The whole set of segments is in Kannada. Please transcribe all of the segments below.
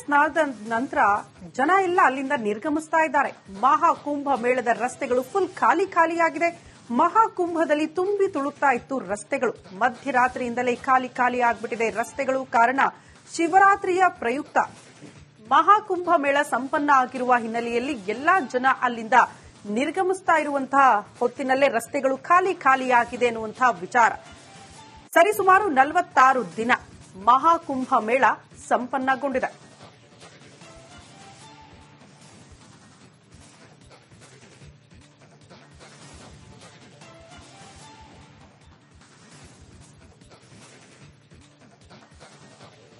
ಸ್ನಾನದ ನಂತರ ಜನ ಎಲ್ಲ ಅಲ್ಲಿಂದ ನಿರ್ಗಮಿಸ್ತಾ ಇದ್ದಾರೆ. ಮಹಾಕುಂಭ ಮೇಳದ ರಸ್ತೆಗಳು ಫುಲ್ ಖಾಲಿ ಖಾಲಿಯಾಗಿದೆ. ಮಹಾಕುಂಭದಲ್ಲಿ ತುಂಬಿ ತುಳುಕ್ತಾ ಇತ್ತು ರಸ್ತೆಗಳು. ಮಧ್ಯರಾತ್ರಿಯಿಂದಲೇ ಖಾಲಿ ಖಾಲಿ ಆಗ್ಬಿಟ್ಟಿದೆ ರಸ್ತೆಗಳು ಕಾರಣ ಶಿವರಾತ್ರಿಯ ಪ್ರಯುಕ್ತ. ಮಹಾಕುಂಭ ಮೇಳ ಸಂಪನ್ನ ಆಗಿರುವ ಹಿನ್ನೆಲೆಯಲ್ಲಿ ಎಲ್ಲಾ ಜನ ಅಲ್ಲಿಂದ ನಿರ್ಗಮಿಸ್ತಾ ಇರುವಂತಹ ಹೊತ್ತಿನಲ್ಲೇ ರಸ್ತೆಗಳು ಖಾಲಿ ಖಾಲಿಯಾಗಿದೆ ಎನ್ನುವಂತಹ ವಿಚಾರ. ಸರಿಸುಮಾರು ನಲವತ್ತಾರು ದಿನ ಮಹಾಕುಂಭ ಮೇಳ ಸಂಪನ್ನಗೊಂಡಿದೆ.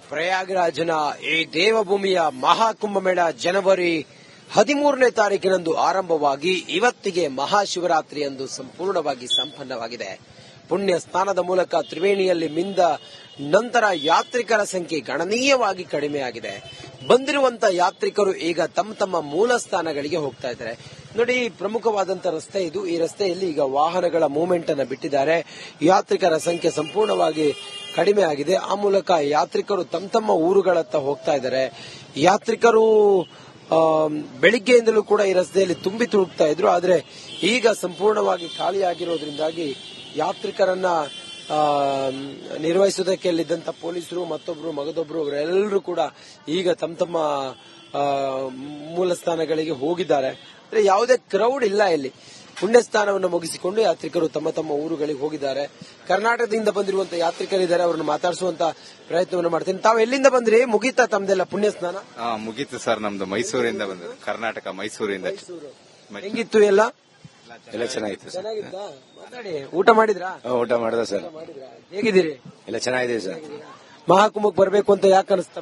ಪ್ರಯಾಗರಾಜನ ಈ ದೇವಭೂಮಿಯ ಮಹಾಕುಂಭಮೇಳ ಜನವರಿ ಹದಿಮೂರನೇ ತಾರೀಕಿನಂದು ಆರಂಭವಾಗಿ ಇವತ್ತಿಗೆ ಮಹಾಶಿವರಾತ್ರಿಯಂದು ಸಂಪೂರ್ಣವಾಗಿ ಸಂಪನ್ನವಾಗಿದೆ. ಪುಣ್ಯ ಸ್ನಾನದ ಮೂಲಕ ತ್ರಿವೇಣಿಯಲ್ಲಿ ಮಿಂದ ನಂತರ ಯಾತ್ರಿಕರ ಸಂಖ್ಯೆ ಗಣನೀಯವಾಗಿ ಕಡಿಮೆಯಾಗಿದೆ. ಬಂದಿರುವಂತಹ ಯಾತ್ರಿಕರು ಈಗ ತಮ್ಮ ತಮ್ಮ ಮೂಲ ಸ್ಥಾನಗಳಿಗೆ ಹೋಗ್ತಾ ಇದ್ದಾರೆ. ನೋಡಿ, ಪ್ರಮುಖವಾದಂತ ರಸ್ತೆ ಇದು. ಈ ರಸ್ತೆಯಲ್ಲಿ ಈಗ ವಾಹನಗಳ ಮೂವ್ಮೆಂಟ್ ಅನ್ನು ಬಿಟ್ಟಿದ್ದಾರೆ. ಯಾತ್ರಿಕರ ಸಂಖ್ಯೆ ಸಂಪೂರ್ಣವಾಗಿ ಕಡಿಮೆ ಆಗಿದೆ. ಆ ಮೂಲಕ ಯಾತ್ರಿಕರು ತಮ್ಮ ತಮ್ಮ ಊರುಗಳತ್ತ ಹೋಗ್ತಾ ಇದ್ದಾರೆ. ಯಾತ್ರಿಕರು ಬೆಳಿಗ್ಗೆಯಿಂದಲೂ ಕೂಡ ಈ ರಸ್ತೆಯಲ್ಲಿ ತುಂಬಿ ತುಳುಕ್ತಾ ಇದ್ರು. ಆದರೆ ಈಗ ಸಂಪೂರ್ಣವಾಗಿ ಖಾಲಿಯಾಗಿರೋದ್ರಿಂದಾಗಿ ಯಾತ್ರಿಕರನ್ನ ನಿರ್ವಹಿಸುವುದಕ್ಕೆ ಅಲ್ಲಿದ್ದಂಥ ಪೊಲೀಸರು, ಮತ್ತೊಬ್ರು, ಮಗದೊಬ್ರು, ಅವರೆಲ್ಲರೂ ಕೂಡ ಈಗ ತಮ್ಮ ತಮ್ಮ ಮೂಲ ಸ್ಥಾನಗಳಿಗೆ ಹೋಗಿದ್ದಾರೆ. ಅಂದ್ರೆ ಯಾವುದೇ ಕ್ರೌಡ್ ಇಲ್ಲ ಇಲ್ಲಿ. ಪುಣ್ಯ ಸ್ನಾನವನ್ನು ಮುಗಿಸಿಕೊಂಡು ಯಾತ್ರಿಕರು ತಮ್ಮ ತಮ್ಮ ಊರುಗಳಿಗೆ ಹೋಗಿದ್ದಾರೆ. ಕರ್ನಾಟಕದಿಂದ ಬಂದಿರುವಂತಹ ಯಾತ್ರಿಕರಿದ್ದಾರೆ ಅವರನ್ನು ಮಾತಾಡಿಸುವಂತ ಪ್ರಯತ್ನವನ್ನು ಮಾಡ್ತೀನಿ. ತಾವು ಎಲ್ಲಿಂದ ಬಂದ್ರಿ? ಮುಗೀತಾ ತಮ್ದೆಲ್ಲ ಪುಣ್ಯ ಸ್ನಾನ ಹಾ ಮುಗೀತು ಸರ್ ನಮ್ದು ಮೈಸೂರಿಂದ ಬಂದ ಕರ್ನಾಟಕ ಮೈಸೂರಿಂದ. ಹೆಂಗಿತ್ತು ಎಲ್ಲ? ಎಲ್ಲ ಚೆನ್ನಾಗಿತ್ತು ಸರ್. ಮಾತಾಡಿ ಊಟ ಮಾಡಿದ್ರಾ? ಊಟ ಮಾಡಿದ ಸರ್. ಹೇಗಿದ್ದೀರಿ? ಎಲ್ಲ ಚೆನ್ನಾಗಿದೆ ಸರ್. ಮಹಾಕುಂಭಕ್ಕೆ ಬರಬೇಕು ಅಂತ ಯಾಕೆ ಅನಿಸ್ತು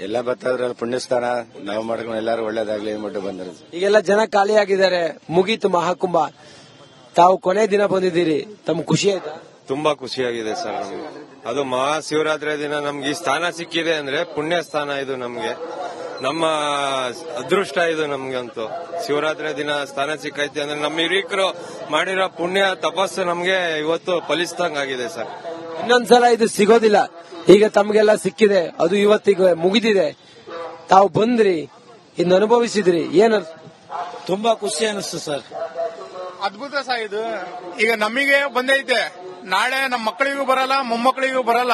ಎಲ್ಲ ಬರ್ತಾವ್ರ ಪುಣ್ಯಸ್ಥಾನ ನಾವು ಮಾಡ್ಕೊಂಡು ಎಲ್ಲಾರು ಒಳ್ಳೇದಾಗ್ಲಿ ಅಂದ್ಬಿಟ್ಟು ಬಂದ್ರೆ ಈಗೆಲ್ಲ ಜನ ಖಾಲಿಯಾಗಿದ್ದಾರೆ ಮುಗೀತು ಮಹಾಕುಂಭ. ತಾವು ಕೊನೆ ದಿನ ಬಂದಿದ್ದೀರಿ. ತಮ್ ಖುಷಿ ಆಯ್ತಾ? ತುಂಬಾ ಖುಷಿಯಾಗಿದೆ ಸರ್ ನಮ್ಗೆ. ಅದು ಮಹಾಶಿವರಾತ್ರಿ ದಿನ ನಮ್ಗೆ ಈ ಸ್ಥಾನ ಸಿಕ್ಕಿದೆ ಅಂದ್ರೆ ಪುಣ್ಯ ಸ್ಥಾನ ಇದು ನಮ್ಗೆ. ನಮ್ಮ ಅದೃಷ್ಟ ಇದು ನಮ್ಗೆ ಅಂತೂ. ಶಿವರಾತ್ರಿ ದಿನ ಸ್ಥಾನ ಸಿಕ್ಕೈತಿ ಅಂದ್ರೆ ನಮ್ಮ ಹಿರೀಕರು ಮಾಡಿರೋ ಪುಣ್ಯ ತಪಸ್ಸು ನಮ್ಗೆ ಇವತ್ತು ಫಲಿಸ್ದಂಗಾಗಿದೆ ಸರ್. ಇನ್ನೊಂದ್ಸಲ ಇದು ಸಿಗೋದಿಲ್ಲ. ಈಗ ತಮಗೆಲ್ಲ ಸಿಕ್ಕಿದೆ. ಅದು ಇವತ್ತಿಗೆ ಮುಗಿದಿದೆ. ತಾವು ಬಂದ್ರಿ ಇನ್ನು ಅನುಭವಿಸಿದ್ರಿ. ಏನ ತುಂಬಾ ಖುಷಿ ಅನಿಸ್ತು ಸರ್. ಅದ್ಭುತ ಸಹ ಇದು. ಈಗ ನಮಗೆ ಬಂದೈತೆ ನಾಳೆ ನಮ್ಮ ಮಕ್ಕಳಿಗೂ ಬರಲ್ಲ ಮೊಮ್ಮಕ್ಕಳಿಗೂ ಬರಲ್ಲ.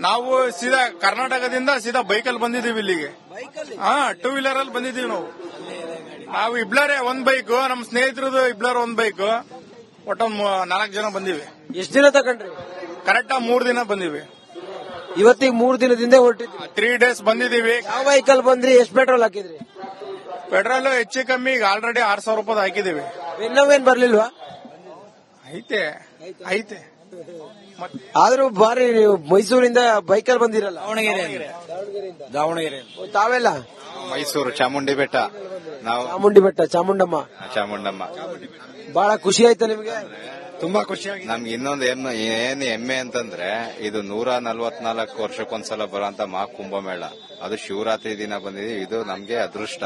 ನಾವು ಸೀದಾ ಕರ್ನಾಟಕದಿಂದ ಸೀದಾ ಬೈಕಲ್ಲಿ ಬಂದಿದ್ದೀವಿ ಇಲ್ಲಿಗೆ. ಹಾ ಟೂ ವೀಲರ್ ಅಲ್ಲಿ ಬಂದಿದೀವಿ ನಾವು. ನಾವು ಇಬ್ಲರೇ ಒಂದ್ ಬೈಕ್ ನಮ್ಮ ಸ್ನೇಹಿತರದು ಇಬ್ಲರ್ ಒಂದ್ ಬೈಕ್ ಒಟ್ಟು ನಾಲ್ಕು ಜನ ಬಂದಿವಿ. ಎಷ್ಟು ದಿನ ತಗೊಂಡ್ರಿ? ಕರೆಕ್ಟ್ ಮೂರ್ ದಿನ ಬಂದಿವಿ. ಇವತ್ತಿಗೆ ಮೂರು ದಿನದಿಂದ ಹೊರಟಿದ್ವಿ ತ್ರೀ ಡೇಸ್ ಬಂದಿದೀವಿ ಯಾವ ವೆಹಿಕಲ್ ಬಂದ್ರಿ ಎಷ್ಟು ಪೆಟ್ರೋಲ್ ಹಾಕಿದ್ರಿ? ಪೆಟ್ರೋಲ್ ಹೆಚ್ಚು ಕಮ್ಮಿ ಈಗ ಆಲ್ರೆಡಿ ಆರ್ ಸಾವಿರ ರೂಪಾಯಿ ಹಾಕಿದೀವಿ ಇನ್ನವೇನ್ ಬರ್ಲಿಲ್ವಾ? ಐತೆ ಐತೆ. ಆದ್ರೂ ಬಾರಿ ನೀವು ಮೈಸೂರಿಂದ ಬೈಕಲ್ಲಿ ಬಂದಿರಲ್ಲ. ದಾವಣಗೆರೆ ದಾವಣಗೆರೆ ತಾವೆಲ್ಲ? ಮೈಸೂರು ಚಾಮುಂಡಿ ಬೆಟ್ಟ ನಾವು ಚಾಮುಂಡಿ ಬೆಟ್ಟ ಚಾಮುಂಡಮ್ಮ. ಚಾಮುಂಡಮ್ಮ. ಬಹಳ ಖುಷಿ ಆಯ್ತಾ ನಿಮ್ಗೆ? ತುಂಬಾ ಖುಷಿಯಾಗಿ ನಮ್ಗೆ ಇನ್ನೊಂದು ಏನು ಏನ್ ಹೆಮ್ಮೆ ಅಂತಂದ್ರೆ ಇದು ನೂರ ನಲ್ವತ್ನಾಲ್ಕು ವರ್ಷಕ್ಕೊಂದ್ಸಲ ಬರುವಂತ ಮಹಾ ಕುಂಭಮೇಳ. ಅದು ಶಿವರಾತ್ರಿ ದಿನ ಬಂದಿದೆ. ಇದು ನಮ್ಗೆ ಅದೃಷ್ಟ.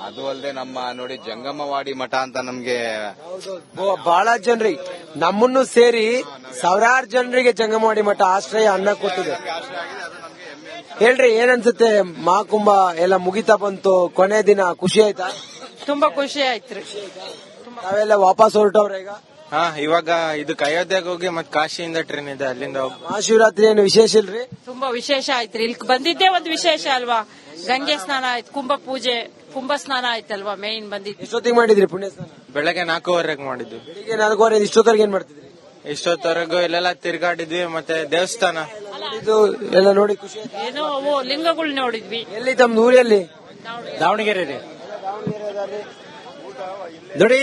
ಅದು ಅಲ್ಲದೆ ನಮ್ಮ ನೋಡಿ ಜಂಗಮವಾಡಿ ಮಠ ಅಂತ ನಮ್ಗೆ ಬಹಳ ಜನರಿ. ನಮ್ಮನ್ನು ಸೇರಿ ಸಾವಿರಾರು ಜನರಿಗೆ ಜಂಗಮವಾಡಿ ಮಠ ಆಶ್ರಯ ಅನ್ನ ಕೊಟ್ಟಿದೆ. ಹೇಳ್ರಿ ಏನನ್ಸುತ್ತೆ ಮಹಾಕುಂಭ ಎಲ್ಲ ಮುಗಿತಾ ಬಂತು? ಕೊನೆ ದಿನ ಖುಷಿ ಆಯ್ತಾ? ತುಂಬಾ ಖುಷಿ ಆಯ್ತ್ರಿ. ನಾವೆಲ್ಲ ವಾಪಸ್ ಹೊರಟವ್ರ ಈಗ? ಹಾ ಇವಾಗ ಇದು ಅಯೋಧ್ಯೆಗೆ ಹೋಗಿ ಮತ್ ಕಾಶಿಯಿಂದ ಟ್ರೈನ್ ಇದೆ ಅಲ್ಲಿಂದ ಹೋಗ್- ಮಹಾಶಿವರಾತ್ರಿ ಏನು ವಿಶೇಷ ಇಲ್ರಿ? ತುಂಬಾ ವಿಶೇಷ ಆಯ್ತ್ರಿ. ಇಲ್ಲಿ ಬಂದಿದ್ದೇ ಒಂದು ವಿಶೇಷ ಅಲ್ವಾ? ಗಂಗೆ ಸ್ನಾನ ಆಯ್ತು ಕುಂಭ ಪೂಜೆ ಕುಂಭ ಸ್ನಾನ ಆಯ್ತಲ್ವಾ ಮೇನ್ ಬಂದಿದ್ದು? ಎಷ್ಟೊತ್ತಿಗೆ ಮಾಡಿದ್ರಿ ಪುಣ್ಯ ಸ್ನಾನ? ಬೆಳಗ್ಗೆ ನಾಲ್ಕೂವರೆಗೆ ಮಾಡಿದ್ವಿ ಬೆಳಿಗ್ಗೆ ನಾಲ್ಕೂವರೆ ಇಷ್ಟೊತ್ತವರೆಗೆ ಏನ್ ಮಾಡ್ತಿದ್ರಿ? ಇಷ್ಟೊತ್ತವರೆಗೂ ಇಲ್ಲೆಲ್ಲ ತಿರ್ಗಾಡಿದ್ವಿ ಮತ್ತೆ ದೇವಸ್ಥಾನ. ಇದು ಎಲ್ಲ ನೋಡಿ ಖುಷಿ ಆಯ್ತಾ? ಏನೋ ಅವು ಲಿಂಗಗಳು ನೋಡಿದ್ವಿ. ಎಲ್ಲಿ ತಮ್ಮ ಊರಲ್ಲಿ ದಾವಣಗೆರೆ. ರೀ ನೋಡಿ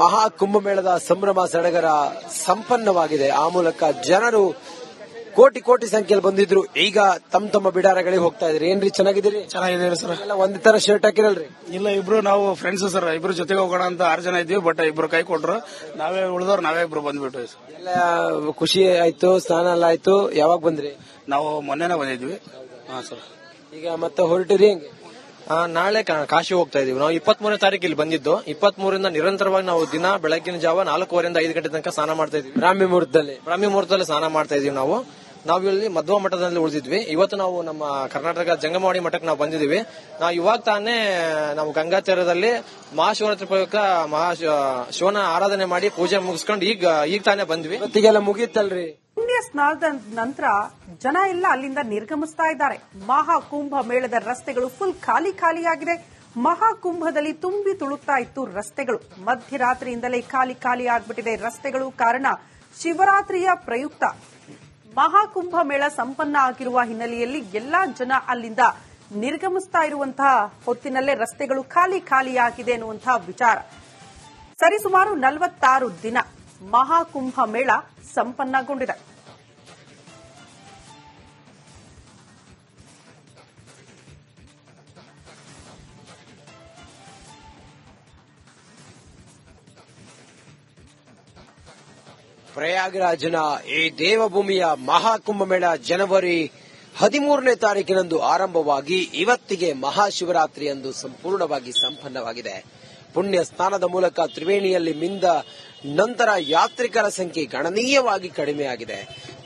ಮಹಾ ಕುಂಭಮೇಳದ ಸಂಭ್ರಮ ಸಡಗರ ಸಂಪನ್ನವಾಗಿದೆ. ಆ ಮೂಲಕ ಜನರು ಕೋಟಿ ಕೋಟಿ ಸಂಖ್ಯೆಯಲ್ಲಿ ಬಂದಿದ್ರು. ಈಗ ತಮ್ಮ ತಮ್ಮ ಬಿಡಾರಗಳಿಗೆ ಹೋಗ್ತಾ ಇದ್ರಿ. ಏನ್ರಿ ಚೆನ್ನಾಗಿದ್ದೀರಿ? ಚೆನ್ನಾಗಿದ್ದೀರಿ ಸರ್. ಎಲ್ಲ ಒಂದೇ ತರ ಶರ್ಟ್ ಹಾಕಿರಲ್ರಿ? ಇಲ್ಲ ಇಬ್ರು ನಾವು ಫ್ರೆಂಡ್ಸ್ ಸರ್. ಇಬ್ರು ಜೊತೆಗೆ ಹೋಗೋಣ ಅಂತ ಆರು ಜನ ಇದ್ವಿ ಬಟ್ ಇಬ್ರು ಕೈ ಕೊಟ್ರು. ನಾವೇ ಉಳಿದವ್ರು ನಾವೇ ಇಬ್ರು ಬಂದ್ಬಿಟ್ವಿ ಸರ್. ಎಲ್ಲ ಖುಷಿ ಆಯ್ತು ಸ್ನಾನ ಎಲ್ಲ ಆಯ್ತು. ಯಾವಾಗ ಬಂದ್ರಿ? ನಾವು ಮೊನ್ನೆನೇ ಬಂದಿದ್ವಿ. ಹಾ ಸರ್. ಈಗ ಮತ್ತೆ ಹೊರಟಿರಿ ಹೆಂಗೆ? ನಾಳೆ ಕಾಶಿ ಹೋಗ್ತಾ ಇದೀವಿ. ನಾವು ಇಪ್ಪತ್ತ್ ಮೂರನೇ ತಾರೀಕು ಇಲ್ಲಿ ಬಂದಿದ್ದು. ಇಪ್ಪತ್ತ್ ಮೂರಿಂದ ನಿರಂತರವಾಗಿ ನಾವು ದಿನ ಬೆಳಗಿನ ಜಾವ ನಾಲ್ಕೂವರೆಯಿಂದ ಐದು ಗಂಟೆ ತನಕ ಸ್ನಾನ ಮಾಡ್ತಾ ಇದೀವಿ. ಬ್ರಾಹ್ಮಿ ಮುಹೂರ್ತದಲ್ಲಿ. ಬ್ರಾಹ್ಮಿ ಮುಹೂರ್ತದಲ್ಲಿ ಸ್ನಾನ ಮಾಡ್ತಾ ಇದೀವಿ ನಾವು. ನಾವು ಇಲ್ಲಿ ಮಧ್ವ ಮಠದಲ್ಲಿ ಉಳಿದಿದ್ವಿ. ಇವತ್ತು ನಾವು ನಮ್ಮ ಕರ್ನಾಟಕ ಜಂಗಮವಾಡಿ ಮಠಕ್ಕೆ ನಾವು ಬಂದಿದ್ದೀವಿ. ನಾವು ಇವಾಗ ತಾನೇ ನಾವು ಗಂಗಾ ತೀರದಲ್ಲಿ ಮಹಾಶಿವರಾತ್ರಿ ಪ್ರಯುಕ್ತ ಮಹಾ ಶಿವನ ಆರಾಧನೆ ಮಾಡಿ ಪೂಜೆ ಮುಗಿಸ್ಕೊಂಡು ಈಗ ಈಗ ತಾನೇ ಬಂದ್ವಿ. ಇವತ್ತಿಗೆಲ್ಲ ಮುಗೀತಲ್ರಿ. ಪುಣ್ಯ ಸ್ನಾನದ ನಂತರ ಜನ ಎಲ್ಲ ಅಲ್ಲಿಂದ ನಿರ್ಗಮಿಸ್ತಾ ಇದ್ದಾರೆ. ಮಹಾಕುಂಭ ಮೇಳದ ರಸ್ತೆಗಳು ಫುಲ್ ಖಾಲಿ ಖಾಲಿಯಾಗಿದೆ. ಮಹಾಕುಂಭದಲ್ಲಿ ತುಂಬಿ ತುಳುಕ್ತಾ ಇತ್ತು ರಸ್ತೆಗಳು. ಮಧ್ಯರಾತ್ರಿಯಿಂದಲೇ ಖಾಲಿ ಖಾಲಿ ಆಗ್ಬಿಟ್ಟಿದೆ ರಸ್ತೆಗಳು ಕಾರಣ ಶಿವರಾತ್ರಿಯ ಪ್ರಯುಕ್ತ. ಮಹಾಕುಂಭ ಮೇಳ ಸಂಪನ್ನ ಆಗಿರುವ ಹಿನ್ನೆಲೆಯಲ್ಲಿ ಎಲ್ಲಾ ಜನ ಅಲ್ಲಿಂದ ನಿರ್ಗಮಿಸ್ತಾ ಇರುವಂತಹ ಹೊತ್ತಿನಲ್ಲೇ ರಸ್ತೆಗಳು ಖಾಲಿ ಖಾಲಿಯಾಗಿದೆ ಎನ್ನುವಂತಹ ವಿಚಾರ. ಸರಿಸುಮಾರು ನಲವತ್ತಾರು ದಿನ ಮಹಾಕುಂಭ ಮೇಳ ಸಂಪನ್ನಗೊಂಡಿದೆ. ಪ್ರಯಾಗರಾಜನ ಈ ದೇವಭೂಮಿಯ ಮಹಾಕುಂಭಮೇಳ ಜನವರಿ ಹದಿಮೂರನೇ ತಾರೀಕಿನಂದು ಆರಂಭವಾಗಿ ಇವತ್ತಿಗೆ ಮಹಾಶಿವರಾತ್ರಿಯಂದು ಸಂಪೂರ್ಣವಾಗಿ ಸಂಪನ್ನವಾಗಿದೆ. ಪುಣ್ಯ ಸ್ನಾನದ ಮೂಲಕ ತ್ರಿವೇಣಿಯಲ್ಲಿ ಮಿಂದ ನಂತರ ಯಾತ್ರಿಕರ ಸಂಖ್ಯೆ ಗಣನೀಯವಾಗಿ ಕಡಿಮೆಯಾಗಿದೆ.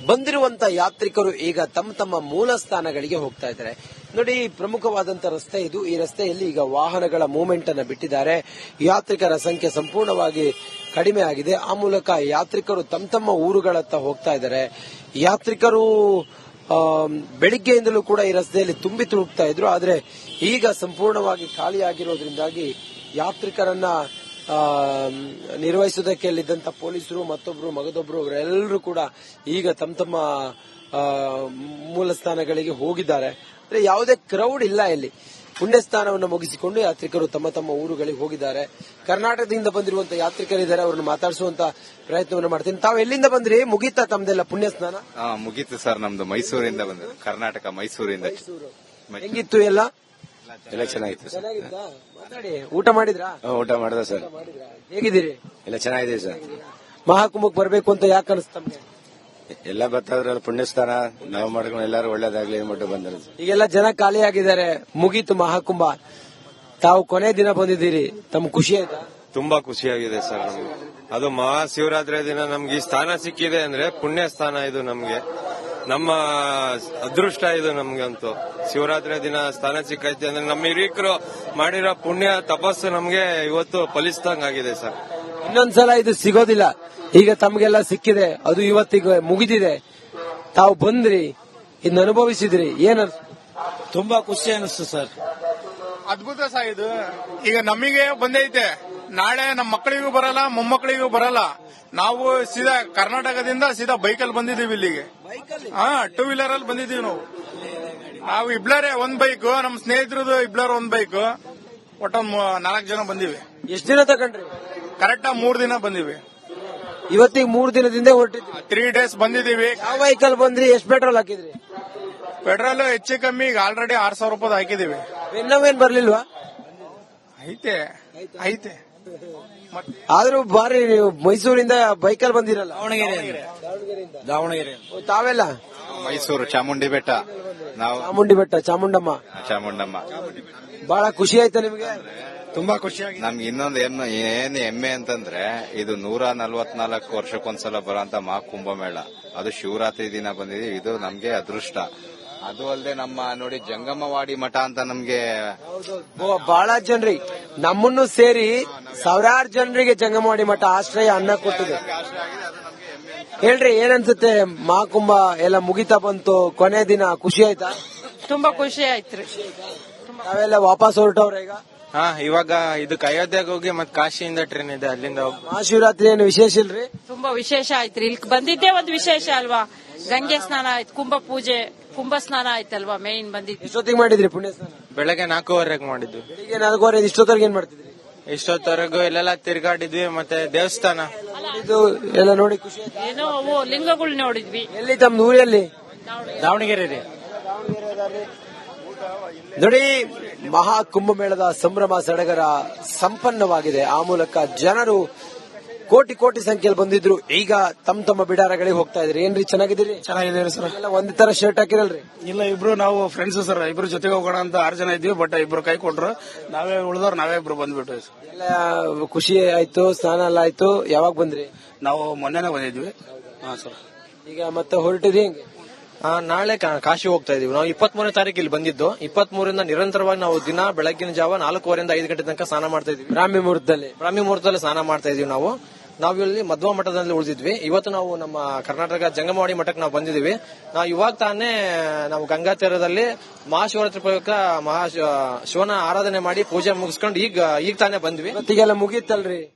ಬಂದಿರುವಂತ ಯಾತ್ರಿಕರು ಈಗ ತಮ್ಮ ತಮ್ಮ ಮೂಲ ಸ್ಥಾನಗಳಿಗೆ ಹೋಗ್ತಾ ಇದ್ದಾರೆ. ನೋಡಿ, ಪ್ರಮುಖವಾದಂತ ರಸ್ತೆ ಇದು. ಈ ರಸ್ತೆಯಲ್ಲಿ ಈಗ ವಾಹನಗಳ ಮೂವ್ಮೆಂಟ್ ಅನ್ನು ಬಿಟ್ಟಿದ್ದಾರೆ. ಯಾತ್ರಿಕರ ಸಂಖ್ಯೆ ಸಂಪೂರ್ಣವಾಗಿ ಕಡಿಮೆ ಆಗಿದೆ. ಆ ಮೂಲಕ ಯಾತ್ರಿಕರು ತಮ್ಮ ತಮ್ಮ ಊರುಗಳತ್ತ ಹೋಗ್ತಾ ಇದ್ದಾರೆ. ಯಾತ್ರಿಕರು ಬೆಳಿಗ್ಗೆಯಿಂದಲೂ ಕೂಡ ಈ ರಸ್ತೆಯಲ್ಲಿ ತುಂಬಿ ತುಳುಕ್ತಾ ಇದ್ರು. ಆದರೆ ಈಗ ಸಂಪೂರ್ಣವಾಗಿ ಖಾಲಿಯಾಗಿರೋದ್ರಿಂದಾಗಿ ಯಾತ್ರಿಕರನ್ನ ನಿರ್ವಹಿಸುವುದಕ್ಕೆ ಅಲ್ಲಿದ್ದಂತ ಪೊಲೀಸರು ಮತ್ತೊಬ್ರು ಮಗದೊಬ್ರು ಅವರೆಲ್ಲರೂ ಕೂಡ ಈಗ ತಮ್ಮ ತಮ್ಮ ಮೂಲ ಸ್ಥಾನಗಳಿಗೆ ಹೋಗಿದ್ದಾರೆ. ಅಂದ್ರೆ ಯಾವುದೇ ಕ್ರೌಡ್ ಇಲ್ಲ ಇಲ್ಲಿ. ಪುಣ್ಯ ಸ್ನಾನವನ್ನು ಮುಗಿಸಿಕೊಂಡು ಯಾತ್ರಿಕರು ತಮ್ಮ ತಮ್ಮ ಊರುಗಳಿಗೆ ಹೋಗಿದ್ದಾರೆ. ಕರ್ನಾಟಕದಿಂದ ಬಂದಿರುವಂತಹ ಯಾತ್ರಿಕರಿದ್ದಾರೆ ಅವರನ್ನು ಮಾತಾಡಿಸುವಂತ ಪ್ರಯತ್ನವನ್ನು ಮಾಡ್ತೀನಿ. ತಾವು ಎಲ್ಲಿಂದ ಬಂದ್ರಿ? ಮುಗೀತಾ ತಮ್ದೆಲ್ಲ ಪುಣ್ಯ ಸ್ನಾನ ಹಾ ಮುಗೀತು ಸರ್ ನಮ್ದು ಮೈಸೂರಿಂದ ಬಂದ ಕರ್ನಾಟಕ ಮೈಸೂರಿಂದ. ಹೆಂಗಿತ್ತು ಎಲ್ಲ? ಎಲ್ಲ ಚೆನ್ನಾಗಿತ್ತು ಸರ್. ಚೆನ್ನಾಗಿತ್ತಾ? ಮಾತಾಡಿ. ಊಟ ಮಾಡಿದ್ರಾ? ಹಾ, ಊಟ ಮಾಡಿದ ಸರ್. ಹೇಗಿದ್ದೀರಿ? ಎಲ್ಲ ಚೆನ್ನಾಗಿದೆ ಸರ್. ಮಹಾಕುಂಭಕ್ ಬರಬೇಕು ಅಂತ ಯಾಕೆ ಅನಿಸ್ತು ತಮ್ಗೆ? ಎಲ್ಲ ಬರ್ತಾವ್ರಲ್ಲ ಪುಣ್ಯಸ್ಥಾನ ನಾವು ಮಾಡ್ಕೊಂಡು ಎಲ್ಲಾರು ಒಳ್ಳೇದಾಗ್ಲಿ ಅಂದ್ಬಿಟ್ಟು ಬಂದ್ರೆ ಈಗೆಲ್ಲ ಜನ ಖಾಲಿಯಾಗಿದ್ದಾರೆ ಮುಗೀತು ಮಹಾಕುಂಭ. ತಾವು ಕೊನೆ ದಿನ ಬಂದಿದ್ದೀರಿ. ತಮ್ಮ ಖುಷಿ ಆಯ್ತಾ? ತುಂಬಾ ಖುಷಿಯಾಗಿದೆ ಸರ್ ನಮ್ಗೆ. ಅದು ಮಹಾಶಿವರಾತ್ರಿ ದಿನ ನಮ್ಗೆ ಈ ಸ್ಥಾನ ಸಿಕ್ಕಿದೆ ಅಂದ್ರೆ ಪುಣ್ಯ ಸ್ಥಾನ ಇದು ನಮ್ಗೆ. ನಮ್ಮ ಅದೃಷ್ಟ ಇದು ನಮ್ಗಂತೂ. ಶಿವರಾತ್ರಿ ದಿನ ಸ್ಥಾನ ಸಿಕ್ಕೈತೆ ಅಂದ್ರೆ ನಮ್ಮ ಹಿರಿಯಕರು ಮಾಡಿರೋ ಪುಣ್ಯ ತಪಸ್ಸು ನಮ್ಗೆ ಇವತ್ತು ಫಲಿಸ್ದಂಗಾಗಿದೆ ಸರ್. ಇನ್ನೊಂದ್ಸಲ ಇದು ಸಿಗೋದಿಲ್ಲ. ಈಗ ತಮ್ಗೆಲ್ಲ ಸಿಕ್ಕಿದೆ. ಅದು ಇವತ್ತಿಗೆ ಮುಗಿದಿದೆ. ತಾವು ಬಂದ್ರಿ ಇದನ್ನ ಅನುಭವಿಸಿದ್ರಿ. ಏನ? ತುಂಬಾ ಖುಷಿ ಅನಿಸ್ತು ಸರ್. ಅದ್ಭುತ ಸಹ ಇದು. ಈಗ ನಮಗೆ ಬಂದೈತೆ ನಾಳೆ ನಮ್ಮ ಮಕ್ಕಳಿಗೂ ಬರಲ್ಲ ಮೊಮ್ಮಕ್ಕಳಿಗೂ ಬರಲ್ಲ. ನಾವು ಸೀದಾ ಕರ್ನಾಟಕದಿಂದ ಸೀದಾ ಬೈಕಲ್ಲಿ ಬಂದಿದ್ದೀವಿ ಇಲ್ಲಿಗೆ. ಹಾ ಟೂ ವೀಲರ್ ಅಲ್ಲಿ ಬಂದಿದ್ದೀವಿ ನಾವು. ನಾವು ಇಬ್ಲರೇ ಒಂದ್ ಬೈಕ್ ನಮ್ಮ ಸ್ನೇಹಿತರದು ಇಬ್ಲರ್ ಒಂದ್ ಬೈಕ್ ಒಟ್ಟ ನಾಲ್ಕು ಜನ ಬಂದಿವಿ. ಎಷ್ಟ್ ದಿನ ತಗೊಂಡ್ರಿ? ಕರೆಕ್ಟ್ ಮೂರ್ ದಿನ ಬಂದಿವಿ. ಇವತ್ತಿಗೆ ಮೂರ್ ದಿನದಿಂದ ಹೊರಟಿದ್ರಿ ತ್ರೀ ಡೇಸ್ ಬಂದಿದ್ದೀವಿ. ಯಾವ ವೆಹಿಕಲ್ ಬಂದ್ರಿ? ಎಷ್ಟ್ ಪೆಟ್ರೋಲ್ ಹಾಕಿದ್ರಿ? ಪೆಟ್ರೋಲ್ ಹೆಚ್ಚು ಕಮ್ಮಿ ಈಗ ಆಲ್ರೆಡಿ ಆರ್ ಸಾವಿರ ರೂಪಾಯಿ ಹಾಕಿದೀವಿ ಇನ್ನವೇನ್ ಬರ್ಲಿಲ್ವಾ? ಐತೆ ಐತೆ. ಆದ್ರೂ ಬಾರಿ ನೀವು ಮೈಸೂರಿಂದ ಬೈಕಲ್ ಬಂದಿರಲ್ಲ. ದಾವಣಗೆರೆ ಓ, ತಾವೆಲ್ಲ? ಮೈಸೂರು ಚಾಮುಂಡಿ ಬೆಟ್ಟ ನಾವು ಚಾಮುಂಡಿ ಬೆಟ್ಟ ಚಾಮುಂಡಮ್ಮ. ಚಾಮುಂಡಮ್ಮ. ಬಹಳ ಖುಷಿ ಆಯ್ತಾ ನಿಮ್ಗೆ? ತುಂಬಾ ಖುಷಿ ನಮ್ಗೆ ಇನ್ನೊಂದು ಏನು ಏನ್ ಹೆಮ್ಮೆ ಅಂತಂದ್ರೆ ಇದು ನೂರ ನಲ್ವತ್ನಾಲ್ಕು ವರ್ಷಕ್ಕೊಂದ್ಸಲ ಬರೋಂತ ಮಾ ಕುಂಭಮೇಳ. ಅದು ಶಿವರಾತ್ರಿ ದಿನ ಬಂದಿದೆ. ಇದು ನಮ್ಗೆ ಅದೃಷ್ಟ. ಅದು ಅಲ್ಲದೆ ನಮ್ಮ ನೋಡಿ ಜಂಗಮವಾಡಿ ಮಠ ಅಂತ ನಮ್ಗೆ ಬಹಳ ಜನರಿ. ನಮ್ಮನ್ನು ಸೇರಿ ಸಾವಿರಾರು ಜನರಿಗೆ ಜಂಗಮವಾಡಿ ಮಠ ಆಶ್ರಯ ಅನ್ನ ಕೊಟ್ಟಿದೆ. ಹೇಳ್ರಿ ಏನನ್ಸುತ್ತೆ? ಮಹಾಕುಂಭ ಎಲ್ಲ ಮುಗಿತಾ ಬಂತು ಕೊನೆ ದಿನ ಖುಷಿ ಆಯ್ತಾ? ತುಂಬಾ ಖುಷಿ ಆಯ್ತ್ರಿ. ನಾವೆಲ್ಲ ವಾಪಸ್ ಹೊರಟವ್ರೆ ಈಗ? ಹಾ ಇವಾಗ ಇದಕ್ಕೆ ಅಯೋಧ್ಯೆಗೆ ಹೋಗಿ ಮತ್ ಕಾಶಿಯಿಂದ ಟ್ರೈನ್ ಇದೆ ಅಲ್ಲಿಂದ ಹೋಗಿ ಮಹಾಶಿವರಾತ್ರಿ ಏನು ವಿಶೇಷ ಇಲ್ರಿ? ತುಂಬಾ ವಿಶೇಷ ಆಯ್ತ್ರಿ. ಇಲ್ಲಿ ಬಂದಿದ್ದೇ ಒಂದು ವಿಶೇಷ ಅಲ್ವಾ? ಗಂಗೆ ಸ್ನಾನ ಆಯ್ತು ಕುಂಭ ಪೂಜೆ ಕುಂಭ ಸ್ನಾನ ಆಯ್ತಲ್ವಾ ಮೇನ್ ಬಂದಿದ್ದು? ಎಷ್ಟೊತ್ತಿಗೆ ಮಾಡಿದ್ರಿ ಪುಣ್ಯ ಸ್ನಾನ? ಬೆಳಗ್ಗೆ ನಾಲ್ಕೂವರೆಗೆ ಮಾಡಿದ್ವಿ ಬೆಳಿಗ್ಗೆ ನಾಲ್ಕೂವರೆ ಇಷ್ಟೊತ್ತವರೆಗೆ ಏನ್ ಮಾಡ್ತಿದ್ರಿ? ಇಷ್ಟೊತ್ತವರೆಗೂ ಇಲ್ಲೆಲ್ಲ ತಿರ್ಗಾಡಿದ್ವಿ ಮತ್ತೆ ದೇವಸ್ಥಾನ. ಇದು ಎಲ್ಲ ನೋಡಿ ಖುಷಿ ಆಯ್ತಾ? ಏನೋ ಅವು ಲಿಂಗಗಳು ನೋಡಿದ್ವಿ. ಎಲ್ಲಿ ತಮ್ಮ ಊರಲ್ಲಿ? ದಾವಣಗೆರೆ. ರೀ ನೋಡಿ ಮಹಾ ಕುಂಭಮೇಳದ ಸಂಭ್ರಮ ಸಡಗರ ಸಂಪನ್ನವಾಗಿದೆ. ಆ ಮೂಲಕ ಜನರು ಕೋಟಿ ಕೋಟಿ ಸಂಖ್ಯೆಯಲ್ಲಿ ಬಂದಿದ್ರು. ಈಗ ತಮ್ಮ ತಮ್ಮ ಬಿಡಾರಗಳಿಗೆ ಹೋಗ್ತಾ ಇದ್ರಿ. ಏನ್ರಿ ಚೆನ್ನಾಗಿದ್ದೀರಿ? ಚೆನ್ನಾಗಿದ್ದೀರಿ ಸರ್. ಎಲ್ಲ ಒಂದೇ ತರ ಶರ್ಟ್ ಹಾಕಿರಲ್ರಿ? ಇಲ್ಲ ಇಬ್ರು ನಾವು ಫ್ರೆಂಡ್ಸ್ ಸರ್. ಇಬ್ರು ಜೊತೆಗೆ ಹೋಗೋಣ ಅಂತ ಆರು ಜನ ಇದ್ವಿ ಬಟ್ ಇಬ್ರು ಕೈ ಕೊಟ್ರು. ನಾವೇ ಉಳಿದವ್ರು ನಾವೇ ಇಬ್ರು ಬಂದ್ಬಿಟ್ಟು ಸರ್. ಎಲ್ಲ ಖುಷಿ ಆಯ್ತು ಸ್ನಾನ ಎಲ್ಲ ಆಯ್ತು. ಯಾವಾಗ ಬಂದ್ರಿ? ನಾವು ಮೊನ್ನೆನೇ ಬಂದಿದ್ವಿ. ಹಾ ಸರ್. ಈಗ ಮತ್ತೆ ಹೊರಟಿದ್ರಿ ಹೆಂಗೆ? ಆ, ನಾಳೆ ಕಾ- ಕಾಶಿ ಹೋಗ್ತಾ ಇದೀವಿ ನಾವು ಇಪ್ಪತ್ತ್ ಮೂರನೇ ತಾರೀಕು ಇಲ್ಲಿ ಬಂದಿದ್ದು. ಇಪ್ಪತ್ತ್ ಮೂರಿಂದ ನಿರಂತರವಾಗಿ ನಾವು ದಿನ ಬೆಳಗ್ಗಿನ ಜಾವ ನಾಲ್ಕೂವರೆಯಿಂದ ಐದು ಗಂಟೆ ತನಕ ಸ್ನಾನ ಮಾಡ್ತಾ ಇದೀವಿ ಬ್ರಾಹ್ಮಿ ಮುಹೂರ್ತದಲ್ಲಿ. ಬ್ರಾಹ್ಮಿ ಮುಹೂರ್ತದಲ್ಲಿ ಸ್ನಾನ ಮಾಡ್ತಾ ಇದೀವಿ ನಾವು. ನಾವು ಇಲ್ಲಿ ಮಧ್ವ ಮಠದಲ್ಲಿ ಉಳಿದಿದ್ವಿ. ಇವತ್ತು ನಾವು ನಮ್ಮ ಕರ್ನಾಟಕ ಜಂಗಮವಾಡಿ ಮಠಕ್ಕೆ ನಾವು ಬಂದಿದ್ದೀವಿ. ನಾವು ಇವಾಗ ತಾನೇ, ನಾವು ಗಂಗಾ ತೀರದಲ್ಲಿ ಮಹಾಶಿವರಾತ್ರಿ ಪ್ರಯುಕ್ತ ಮಹಾ ಶಿವನ ಆರಾಧನೆ ಮಾಡಿ ಪೂಜೆ ಮುಗಿಸ್ಕೊಂಡು ಈಗ ಈಗ ತಾನೇ ಬಂದ್ವಿ. ಮುಗೀತಲ್ರಿ.